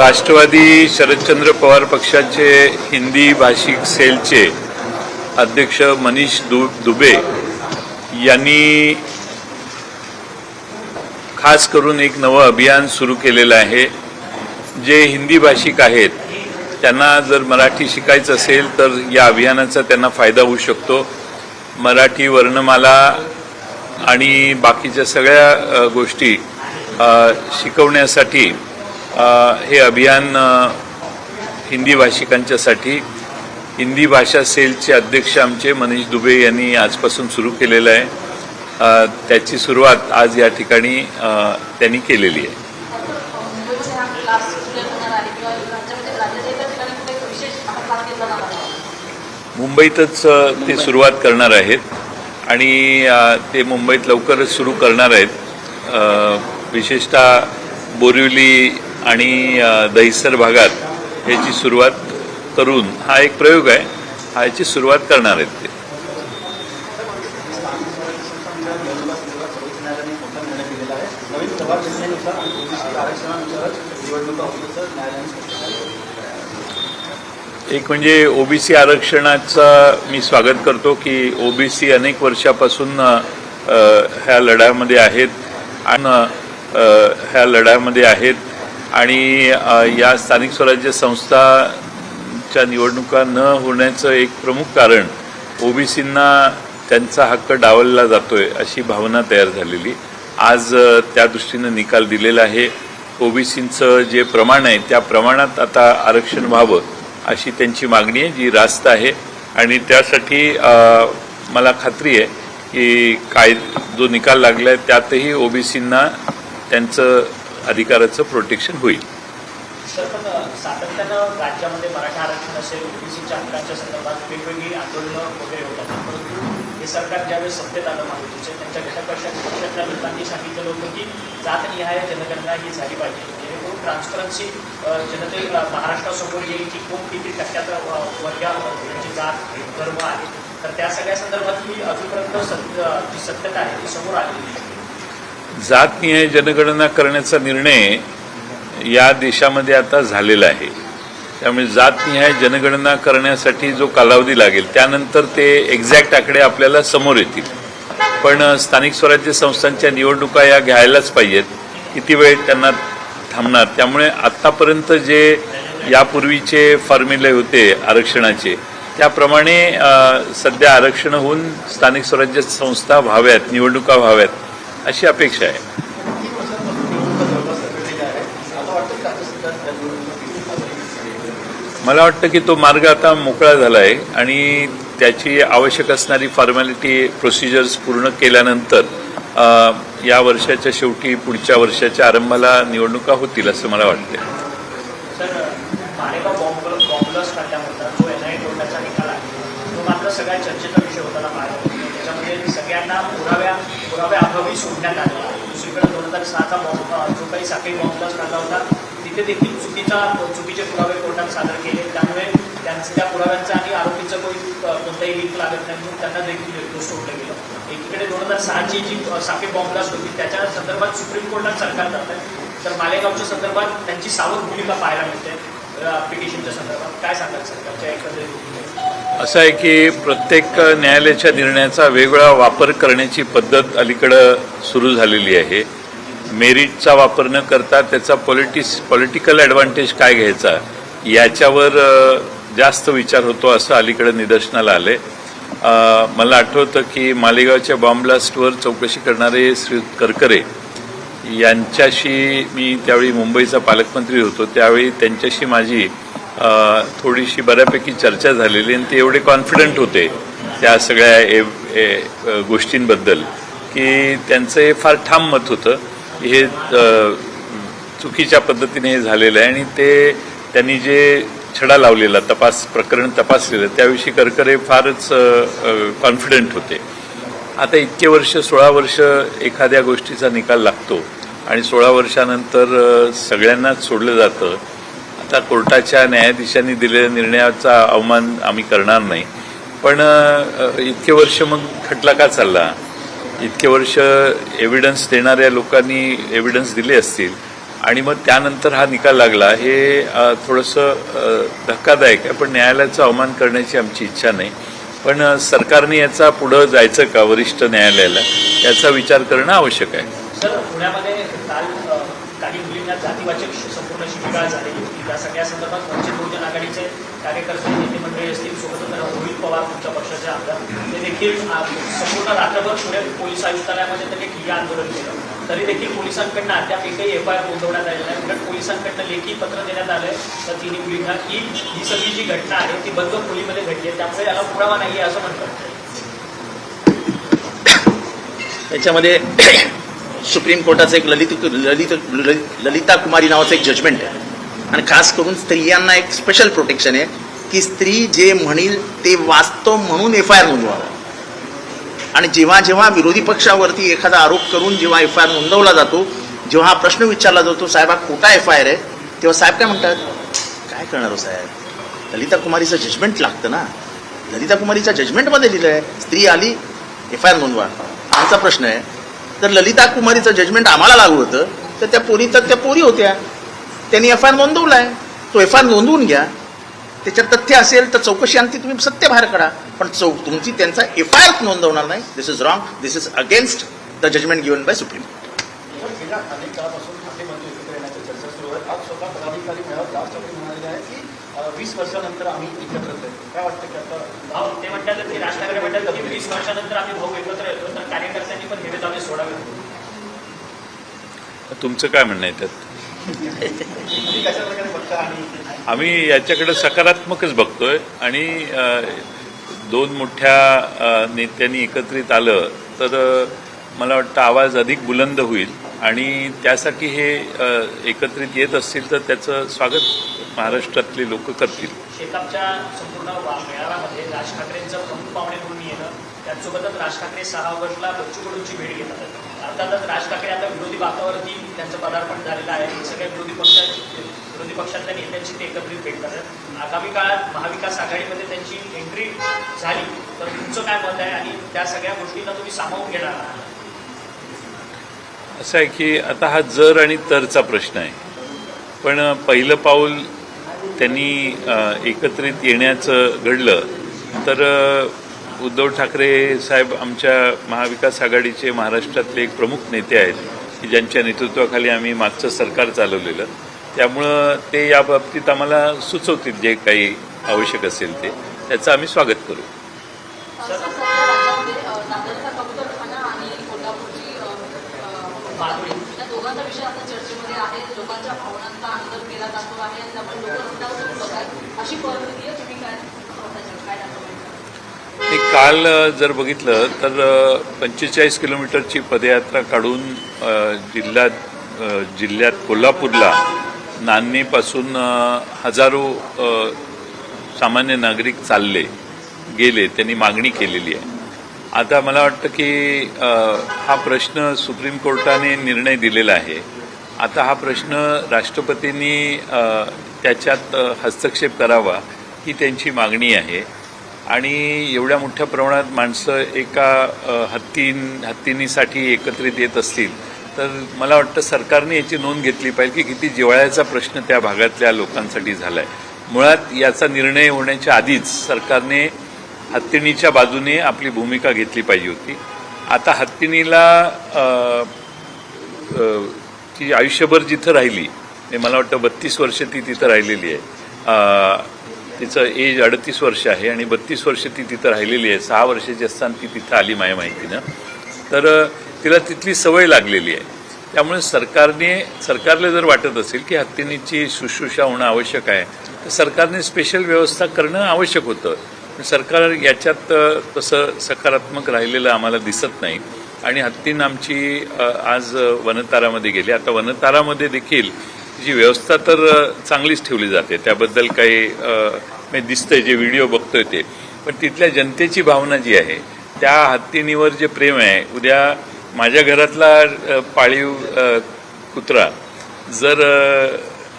राष्ट्रवादी शरदचंद्र पवार पक्षाचे हिंदी भाषिक सेलचे अध्यक्ष मनीष दु दुबे यांनी खास करून एक नवं अभियान सुरू केलेलं आहे जे हिंदी भाषिक आहेत. त्यांना जर मराठी शिकायचं असेल तर या अभियानाचा त्यांना फायदा होऊ शकतो. मराठी वर्णमाला आणि बाकीच्या सगळ्या गोष्टी शिकवण्यासाठी हे अभियान हिंदी भाषिकांच्यासाठी हिंदी भाषा सेलचे अध्यक्ष आमचे मनीष दुबे यांनी आजपासून सुरू केलेलं आहे. त्याची सुरुवात आज या ठिकाणी त्यांनी केलेली आहे. मुंबईतच ते सुरुवात करणार आहेत आणि ते मुंबईत लवकरच सुरू करणार आहेत. विशेषतः बोरिवली आणि दहिसर भागात ह्याची सुरुवात करून हा एक प्रयोग आहे. हा याची सुरुवात करणार आहेत ते. एक म्हणजे ओबीसी आरक्षणाचा मी स्वागत करतो की ओबीसी अनेक वर्षापासून ह्या लढ्यामध्ये आहेत. आणि ह्या लढ्यामध्ये आहेत. आणि या स्थानिक स्वराज्य संस्थाच्या निवडणुका न होण्याचं एक प्रमुख कारण ओबीसींना त्यांचा हक्क डावलला जातोय अशी भावना तयार झालेली. आज त्या दृष्टीनं निकाल दिलेला आहे. ओबीसींचं जे प्रमाण आहे त्या प्रमाणात आता आरक्षण व्हावं अशी त्यांची मागणी आहे जी रास्त आहे. आणि त्यासाठी मला खात्री आहे की काय जो निकाल लागला आहे त्यातही ओबीसींना त्यांचं अधिकाराचं प्रोटेक्शन होईल. सर पण सातत्यानं राज्यामध्ये मराठा आरक्षण असेल ओबीसीच्या हक्कांच्या संदर्भात वेगवेगळी आंदोलनं वगैरे होतात. परंतु हे सरकार ज्यावेळेस सत्तेत आलं महायुतीच्या त्यांच्या घटकपक्षा पक्षातल्या लोकांनी सांगितलेलं होतं की जात जातनिहाय जनगणना ही झाली पाहिजे. जेणेकरून ट्रान्सपरन्सी जनते महाराष्ट्रासमोर येईल की कोण किती टक्क्यात वर्गा त्यांची यांची जात धर्म आहे. तर त्या सगळ्या संदर्भात ही अजूनपर्यंत सत्य जी सत्यता आहे ती समोर आलेली नाही जातनिहाय जनगणना करण्याचा निर्णय या देशामध्ये आता झालेला आहे. त्यामुळे जातनिहाय जनगणना करण्यासाठी जो कालावधी लागेल त्यानंतर ते एक्झॅक्ट आकडे आपल्याला समोर येतील. पण स्थानिक स्वराज्य संस्थांच्या निवडणुका या घ्यायलाच पाहिजेत. किती वेळ त्यांना थांबणार? त्यामुळे आत्तापर्यंत जे यापूर्वीचे फॉर्म्युले होते आरक्षणाचे त्याप्रमाणे सध्या आरक्षण होऊन स्थानिक स्वराज्य संस्था व्हाव्यात निवडणुका व्हाव्यात. अशी अपेक्षा आहे. मला वाटतं की तो मार्ग आता मोकळा झाला आहे आणि त्याची आवश्यक असणारी फॉर्मॅलिटी प्रोसिजर्स पूर्ण केल्यानंतर या वर्षाच्या शेवटी पुढच्या वर्षाच्या आरंभाला निवडणुका होतील असं मला वाटतं सगळ्या चर्चेचा विषय होता मालेगाव त्याच्यामध्ये सगळ्यांना पुराव्या पुरावे अभावी सोडण्यात आले. दुसरीकडे दोन हजार सहाचा बॉम्ब जो काही साखळी बॉम्बलस काढला होता तिथे देखील चुकीचा चुकीचे पुरावे कोर्टात सादर केले. त्यामुळे त्यांचं त्या पुराव्यांचा आणि आरोपीचं कोणी कोणताही लिंक लागत नाही म्हणून त्यांना देखील निर्दोष सोडलं गेलं. एकीकडे दोन हजार सहाची जी साखळी बॉम्बलास्ट होती त्याच्या संदर्भात सुप्रीम कोर्टात सरकार जात आहे. तर मालेगावच्या संदर्भात त्यांची सावध भूमिका पाहायला मिळते पिटिशनच्या संदर्भात. काय सांगाल सरकारच्या एकंदरीत? भूमिकेत? असं आहे की प्रत्येक न्यायालयाच्या निर्णयाचा वेगळा वापर करण्याची पद्धत अलीकडं सुरू झालेली आहे. मेरिटचा वापर न करता त्याचा पॉलिटिस पॉलिटिकल ॲडव्हान्टेज काय घ्यायचा याच्यावर जास्त विचार होतो असं अलीकडं निदर्शनाला आले मला आठवतं की मालेगावच्या बॉम्बलास्टवर चौकशी करणारे श्री करकरे यांच्याशी मी त्यावेळी मुंबईचा पालकमंत्री होतो त्यावेळी त्यांच्याशी माझी थोडीशी बऱ्यापैकी चर्चा झालेली आणि ते एवढे कॉन्फिडंट होते त्या सगळ्या ए, ए, गोष्टींबद्दल की त्यांचं हे फार ठाम मत होतं. हे चुकीच्या पद्धतीने हे झालेलं आहे आणि ते त्यांनी जे छडा लावलेला तपास प्रकरण तपासलेलं त्याविषयी करकरे फारच कॉन्फिडंट होते. आता इतके वर्ष सोळा वर्ष एखाद्या गोष्टीचा निकाल लागतो आणि सोळा वर्षानंतर सगळ्यांनाच सोडलं जातं. आता कोर्टाच्या न्यायाधीशांनी दिलेल्या निर्णयाचा अवमान आम्ही करणार नाही. पण इतके वर्ष मग खटला का चालला? इतके वर्ष एव्हिडन्स देणाऱ्या लोकांनी एव्हिडन्स दिले असतील आणि मग त्यानंतर हा निकाल लागला हे थोडंसं धक्कादायक आहे. पण न्यायालयाचा अवमान करण्याची आमची इच्छा नाही. पण सरकारने याचा पुढं जायचं का वरिष्ठ न्यायालयाला? याचा विचार करणं आवश्यक आहे. सगळ्या संदर्भात वंचित बहुजन आघाडीचे कार्यकर्ते नेते मंडळी असतील सोबतच रोहित पवार तुमच्या पक्षाचे आमदार ते देखील संपूर्ण रात्रभर पुणे पोलीस आयुक्तालयामध्ये त्यांनी ठिय्या आंदोलन केलं. तरी देखील पोलिसांकडनं अद्याप एकही एफ आय आर नोंदवण्यात आलेला नाही. उलट पोलिसांकडनं लेखी पत्र देण्यात आलं तर तिन्ही मुलींना की ही सगळी जी घटना आहे ती बंद खोलीमध्ये घडली आहे. त्यामुळे याला पुरावा नाही आहे असं म्हणतात. त्याच्यामध्ये सुप्रीम कोर्टाचं एक ललित ललित- ललिता कुमारी नावाचं एक जजमेंट आहे. आणि खास करून स्त्रियांना एक स्पेशल प्रोटेक्शन आहे की स्त्री जे म्हणील ते वास्तव म्हणून एफ आय आर नोंदवावा. आणि जेव्हा जेव्हा विरोधी पक्षावरती एखादा आरोप करून जेव्हा एफ आय आर नोंदवला जातो जेव्हा हा प्रश्न विचारला जातो साहेब हा खोटा एफ आय आर आहे? तेव्हा साहेब काय म्हणतात? काय करणार हो साहेब? ललिता कुमारीचं जजमेंट लागतं ना. ललिता कुमारीच्या जजमेंटमध्ये लिहिलं आहे स्त्री आली एफ आय आर नोंदवा. आमचा प्रश्न आहे. तर ललिता कुमारीचं जजमेंट आम्हाला लागू होतं तर त्या पोरी तर त्या पोरी होत्या. त्यांनी एफ आय आर आहे तो एफ आय आर नोंदवून घ्या. त्याच्यात तथ्य असेल तर चौकशी आणखी तुम्ही सत्य बाहेर काढा. पण चौ तुमची त्यांचा एफ आय आर नोंदवणार नाही. This is wrong this is against the judgement given by supreme तुमचं काय म्हणणं आहे त्यात? आम्ही याच्याकडे सकारात्मकच बघतोय आणि दोन मोठ्या नेत्यांनी एकत्रित आलं तर मला वाटतं आवाज अधिक बुलंद होईल आणि त्यासाठी हे एकत्रित येत असतील तर त्याचं स्वागत महाराष्ट्रातले लोक करतील. शेकापच्या संपूर्ण मेळाव्यामध्ये राज ठाकरेंचं प्रमुख पाहुणे म्हणून येणं त्याचसोबतच राज ठाकरे सहा ऑगस्टला बच्चू कडूंची भेट घेतात. अर्थातच राज ठाकरे आता विरोधी बाकावरती त्यांचं पदार्पण झालेलं आहे. हे सगळ्या विरोधी पक्षांची विरोधी पक्षातल्या नेत्यांची ते एकत्रित भेट करतात. आगामी काळात महाविकास आघाडीमध्ये त्यांची एंट्री झाली तर तुमचं काय मत आहे? आणि त्या सगळ्या गोष्टींना तुम्ही सामावून घेणार आहात. असं आहे की आता हा जर आणि तरचा प्रश्न आहे. पण पहिलं पाऊल त्यांनी एकत्रित येण्याचं घडलं तर उद्धव ठाकरे साहेब आमच्या महाविकास आघाडीचे महाराष्ट्रातले एक प्रमुख नेते आहेत की ज्यांच्या नेतृत्वाखाली आम्ही मागचं सरकार चालवलेलं. त्यामुळं ते या बाबतीत आम्हाला सुचवतील जे काही आवश्यक असेल ते. त्याचं आम्ही स्वागत करू. अशी परिस्थिती आहे तुम्ही काय काल जर बघितलं तर पंचेचाळीस किलोमीटरची पदयात्रा काढून जिल्ह्यात जिल्ह्यात कोल्हापूरला नान्नीपासून हजारो सामान्य नागरिक चालले गेले त्यांनी मागणी केलेली आहे. आता मला वाटतं की हा प्रश्न सुप्रीम कोर्टाने निर्णय दिलेला आहे. आता हा प्रश्न राष्ट्रपतींनी त्याच्यात हस्तक्षेप करावा ही त्यांची मागणी आहे. आणि एवढ्या मोठ्या प्रमाणात माणसं एका हत्तीं हत्तींनीसाठी हत्तीनीसाठी एकत्रित येत असतील तर मला वाटतं सरकारने याची नोंद घेतली पाहिजे की किती जिवाळ्याचा प्रश्न त्या भागातल्या लोकांसाठी झाला आहे मुळात याचा निर्णय होण्याच्या आधीच सरकारने हत्तीणीच्या बाजूने आपली भूमिका घेतली पाहिजे होती. आता हत्तीणीला ती आयुष्यभर जिथं राहिली मला वाटतं बत्तीस वर्ष ती तिथं राहिलेली आहे. तिचं एज अडतीस वर्ष आहे आणि बत्तीस वर्ष ती तिथं राहिलेली आहे. सहा वर्षाची असताना ती तिथं आली माझ्या माहितीनं. तर तिला तिथली सवय लागलेली आहे. त्यामुळे सरकारने सरकारला जर वाटत असेल की हत्तीनीची शुश्रूषा होणं आवश्यक आहे तर सरकारने स्पेशल व्यवस्था करणं आवश्यक होतं. सरकार याच्यात तसं सकारात्मक राहिलेलं आम्हाला दिसत नाही. आणि हत्तीन आमची आज वनतारामध्ये गेली. आता वनतारामध्ये देखील तिची व्यवस्था तर चांगलीच ठेवली जाते. त्याबद्दल काही अ, दिसतंय जे व्हिडिओ बघतोय ते. पण तिथल्या जनतेची भावना जी आहे त्या हत्तीनीवर जे प्रेम आहे उद्या माझ्या घरातला पाळीव कुत्रा जर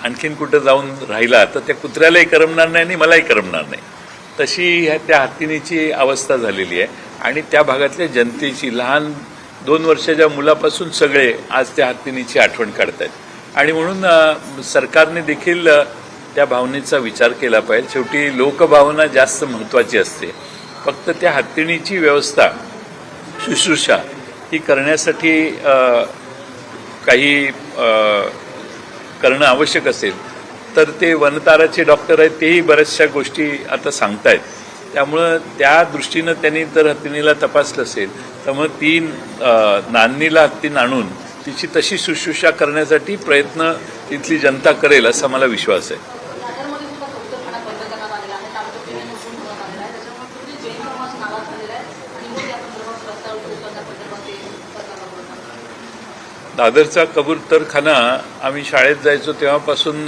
आणखीन कुठं जाऊन राहिला तर त्या कुत्र्यालाही करमणार नाही आणि मलाही करमणार नाही. तशी ह्या त्या हत्तीनीची अवस्था झालेली आहे. आणि त्या भागातल्या जनतेची लहान दोन वर्षाच्या मुलापासून सगळे आज त्या हत्तीनीची आठवण काढतायत. आणि म्हणून सरकारने देखील त्या भावनेचा विचार केला पाहिजे. शेवटी लोकभावना जास्त महत्त्वाची असते. फक्त त्या हत्तीणीची व्यवस्था शुश्रूषा ही करण्यासाठी काही करणं आवश्यक असेल तर ते वनताराचे डॉक्टर आहेत तेही बऱ्याचशा गोष्टी आता सांगतायत. त्यामुळं त्या दृष्टीनं त्यांनी जर हत्तीनीला तपासलं असेल तर मग ती अ, नांदणीला हत्तीन आणून तिची तशी शुश्रूषा करण्यासाठी प्रयत्न तिथली जनता करेल असा मला विश्वास आहे. दादरचा कबूतरखाना आम्ही शाळेत जायचो तेव्हापासून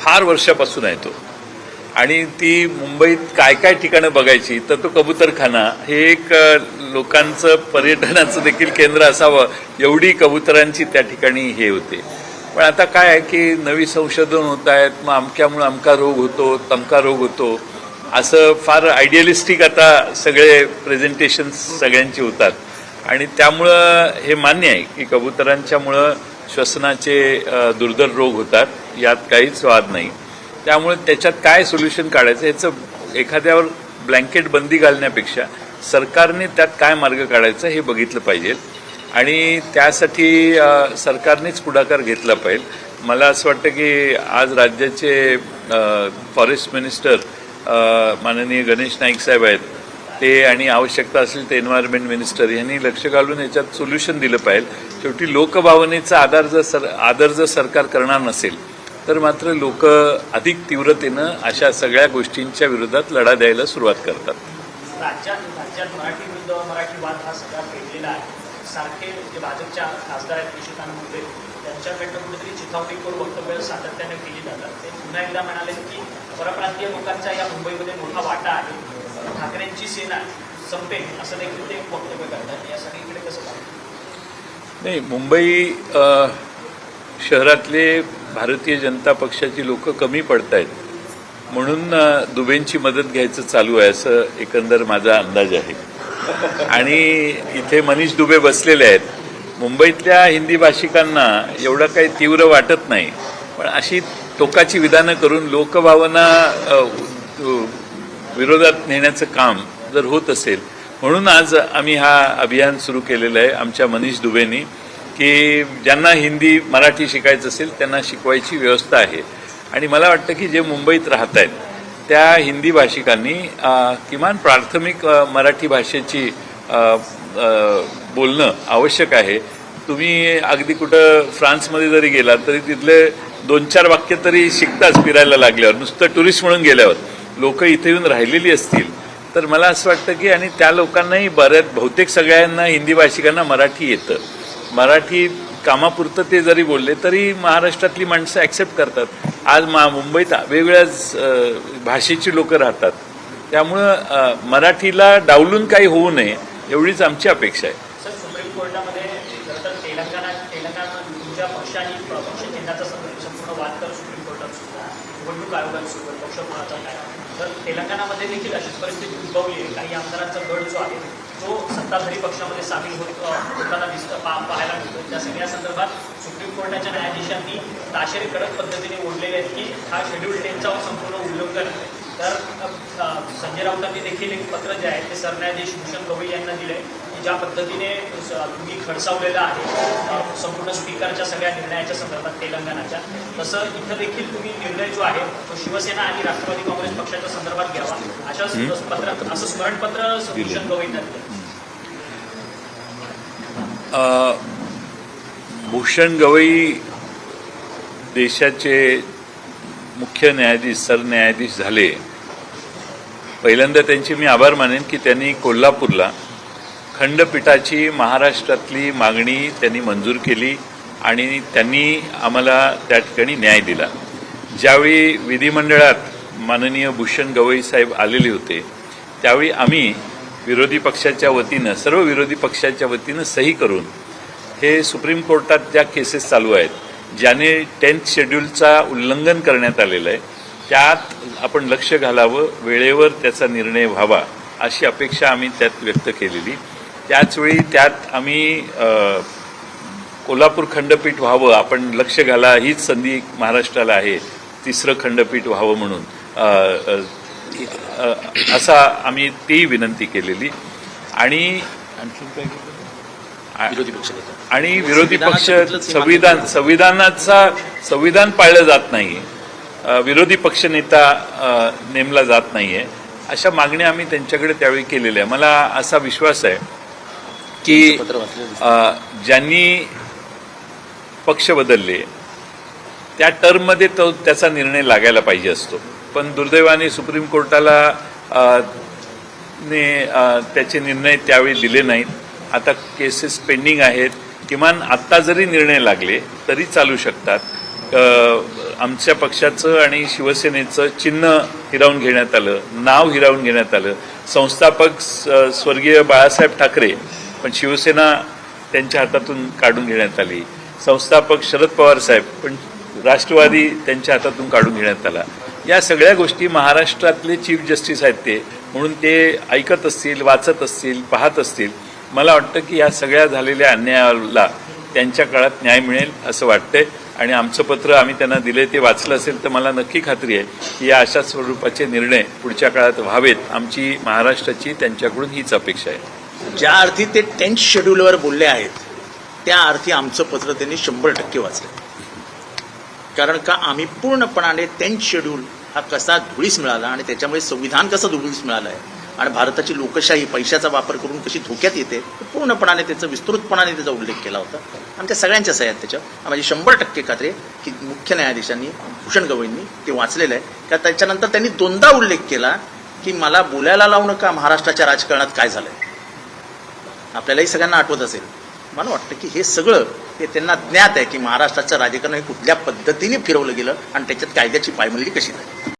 फार वर्षापासून आहे तो. आणि ती मुंबईत काय काय ठिकाणं बघायची तर तो कबूतरखाना हे एक लोकांचं पर्यटनाचं देखील केंद्र असावं एवढी कबुतरांची त्या ठिकाणी हे होते. पण आता काय आहे की नवी संशोधन होत आहेत मग अमक्यामुळे अमका रोग होतो तमका रोग होतो असं फार आयडियलिस्टिक आता सगळे प्रेझेंटेशन सगळ्यांची होतात. आणि त्यामुळं हे मान्य आहे की कबुतरांच्यामुळं श्वसनाचे दुर्धर रोग होतात यात काहीच वाद नाही. त्यामुळे त्याच्यात काय सोल्युशन काढायचं याचं एखाद्यावर ब्लँकेट बंदी घालण्यापेक्षा सरकारने त्यात काय मार्ग काढायचा हे बघितलं पाहिजे. आणि त्यासाठी सरकारनेच पुढाकार घेतला पाहिजे. मला असं वाटतं की आज राज्याचे फॉरेस्ट मिनिस्टर माननीय गणेश नाईक साहेब आहेत. ते आणि आवश्यकता असेल ते एन्व्हायरमेंट मिनिस्टर यांनी लक्ष घालून याच्यात सोल्युशन दिलं पाहिजे. शेवटी लोकभावनेचा आधार जर सर आदर जर सरकार करणार नसेल तर मात्र लोक अधिक तीव्रतेनं अशा सगळ्या गोष्टींच्या विरोधात लढा द्यायला सुरुवात करतात. राज्यात राज्यात मराठी विरुद्ध मराठी वाद हा सगळा पेटलेला आहे. सारखे जे भाजपच्या खासदार आहेत निशिकांत मुंडे त्यांच्याकडनं कुठेतरी चिथावणीखोर वक्तव्य सातत्याने केली जातात. ते पुन्हा एकदा म्हणाले की परप्रांतीय लोकांचा या मुंबईमध्ये मोठा वाटा आहे. ठाकरेंची सेना संपेल असं देखील ते वक्तव्य करतात. या सगळीकडे कसं नाही मुंबई शहरातले भारतीय जनता पक्षाची लोक कमी पडत आहेत म्हणून दुबेंची मदत घ्यायचं चालू आहे असं एकंदर माझा अंदाज आहे. आणि इथे मनीष दुबे बसलेले आहेत. मुंबईतल्या हिंदी भाषिकांना एवढं काही तीव्र वाटत नाही. पण अशी टोकाची विधानं करून लोकभावना विरोधात नेण्याचं काम जर होत असेल म्हणून आज आम्ही हा अभियान सुरू केलेलं आहे आमच्या मनीष दुबेनी. की ज्यांना हिंदी मराठी शिकायचं असेल त्यांना शिकवायची व्यवस्था आहे. आणि मला वाटतं की जे मुंबईत राहत आहेत त्या हिंदी भाषिकांनी किमान प्राथमिक मराठी भाषेची बोलणं आवश्यक आहे. तुम्ही अगदी कुठं फ्रान्समध्ये जरी गेलात तरी तिथले दोन चार वाक्य तरी शिकताच फिरायला लागल्यावर. नुसतं टुरिस्ट म्हणून गेल्यावर. लोक इथे येऊन राहिलेली असतील. तर मला असं वाटतं की आणि त्या लोकांनाही बऱ्याच बहुतेक सगळ्यांना हिंदी भाषिकांना मराठी येतं. मराठी कामापुरतं ते जरी बोलले तरी महाराष्ट्रातली माणसं ॲक्सेप्ट करतात. आज मा मुंबईत वेगवेगळ्याच भाषेची लोकं राहतात. त्यामुळं मराठीला डावलून काही होऊ नये एवढीच आमची अपेक्षा आहे. निवडणूक आयोगात सुद्धा तर तेलंगणामध्ये देखील अशीच परिस्थिती उद्भवली आहे. काही आमदारांचा गट जो आहे तो सत्ताधारी पक्षामध्ये सामील होत होताना दिसतो पाहायला मिळतो. त्या सगळ्या संदर्भात सुप्रीम कोर्टाच्या न्यायाधीशांनी ताशेरे कडक पद्धतीने ओढलेले आहेत की हा शेड्यूल टेनचा संपूर्ण उल्लंघन तर संजय राऊतांनी देखील एक पत्र जे आहे ते सरन्यायाधीश भूषण गवई यांना दिले की ज्या पद्धतीने तुम्ही खडसावलेलं आहे संपूर्ण स्पीकरच्या सगळ्या निर्णयाच्या संदर्भात तेलंगणाच्या तसं इथं देखील तुम्ही निर्णय जो आहे तो शिवसेना आणि राष्ट्रवादी काँग्रेस पक्षाच्या संदर्भात घ्यावा. अशा पत्र असं स्मरणपत्र भूषण गवईंना भूषण गवई देशाचे मुख्य न्यायाधीश सरन्यायाधीश झाले. पहिल्यांदा त्यांचे मी आभार मानेन की त्यांनी कोल्हापूरला खंडपीठाची महाराष्ट्रातली मागणी त्यांनी मंजूर केली आणि त्यांनी आम्हाला त्या ठिकाणी न्याय दिला. ज्यावेळी विधिमंडळात माननीय भूषण गवई साहेब आलेले होते त्यावेळी आम्ही विरोधी पक्षाच्या वतीनं सर्व विरोधी पक्षाच्या वतीनं सही करून हे सुप्रीम कोर्टात ज्या केसेस चालू आहेत ज्याने टेन्थ शेड्यूलचा उल्लंघन करण्यात आलेलं आहे त्यात आपण लक्ष घालावं वेळेवर त्याचा निर्णय व्हावा अशी अपेक्षा आम्ही त्यात व्यक्त केलेली. त्याचवेळी त्यात आम्ही कोल्हापूर खंडपीठ व्हावं आपण लक्ष घाला हीच संधी महाराष्ट्राला आहे तिसरं खंडपीठ व्हावं म्हणून. असा आम्ही तीही विनंती केलेली. आणि पक्ष नेता. आणि विरोधी पक्ष संविधान संविधानाचा संविधान पाळलं जात नाही. विरोधी पक्षनेता अ, नेमला जात नाहीये. अशा मागण्या आम्ही त्यांच्याकडे त्यावेळी केलेल्या आहे मला असा विश्वास आहे की ज्यांनी पक्ष बदलले त्या टर्ममध्ये तो त्याचा निर्णय लागायला पाहिजे असतो. पण दुर्दैवाने सुप्रीम कोर्टाला ने त्याचे निर्णय त्यावेळी दिले नाहीत. आता केसेस पेंडिंग आहेत. किमान आत्ता जरी निर्णय लागले तरी चालू शकतात. आमच्या पक्षाचं आणि शिवसेनेचं चिन्ह हिरावून घेण्यात आलं नाव हिरावून घेण्यात आलं. संस्थापक स्वर्गीय बाळासाहेब ठाकरे पण शिवसेना त्यांच्या हातातून काढून घेण्यात आली. संस्थापक शरद पवार साहेब पण राष्ट्रवादी त्यांच्या हातातून काढून घेण्यात आला. या सगळ्या गोष्टी महाराष्ट्रातले चीफ जस्टिस आहेत ते म्हणून ते ऐकत असतील वाचत असतील पाहत असतील. मला वाटतं की या सगळ्या झालेल्या अन्यायाला त्यांच्या काळात न्याय मिळेल असं वाटतंय. आणि आमचं पत्र आम्ही त्यांना दिले ते वाचलं असेल तर मला नक्की खात्री आहे की या अशा स्वरूपाचे निर्णय पुढच्या काळात व्हावेत. आमची महाराष्ट्राची त्यांच्याकडून हीच अपेक्षा आहे. ज्या अर्थी ते टेन्थ शेड्यूलवर बोलले आहेत त्या अर्थी आमचं पत्र त्यांनी शंभर टक्के वाचलं कारण का आम्ही पूर्णपणाने टेन्थ शेड्यूल हा कसा धुळीस मिळाला आणि त्याच्यामुळे संविधान कसं धुळीस मिळालं आहे आणि भारताची लोकशाही पैशाचा वापर करून कशी धोक्यात येते पूर्णपणाने त्याचा विस्तृतपणाने त्याचा उल्लेख केला होता. आमच्या सगळ्यांच्या सह्यात त्याच्या माझी शंभर टक्के खात्री की मुख्य न्यायाधीशांनी भूषण गवईंनी ते वाचलेलं आहे. का त्याच्यानंतर त्यांनी दोनदा उल्लेख केला की मला बोलायला लावू नका महाराष्ट्राच्या राजकारणात काय झालंय? आपल्यालाही सगळ्यांना आठवत असेल. मला वाटतं की हे सगळं हे त्यांना ज्ञात आहे की महाराष्ट्राचं राजकारण हे कुठल्या पद्धतीने फिरवलं गेलं आणि त्याच्यात कायद्याची पायमल्ली कशी झाली?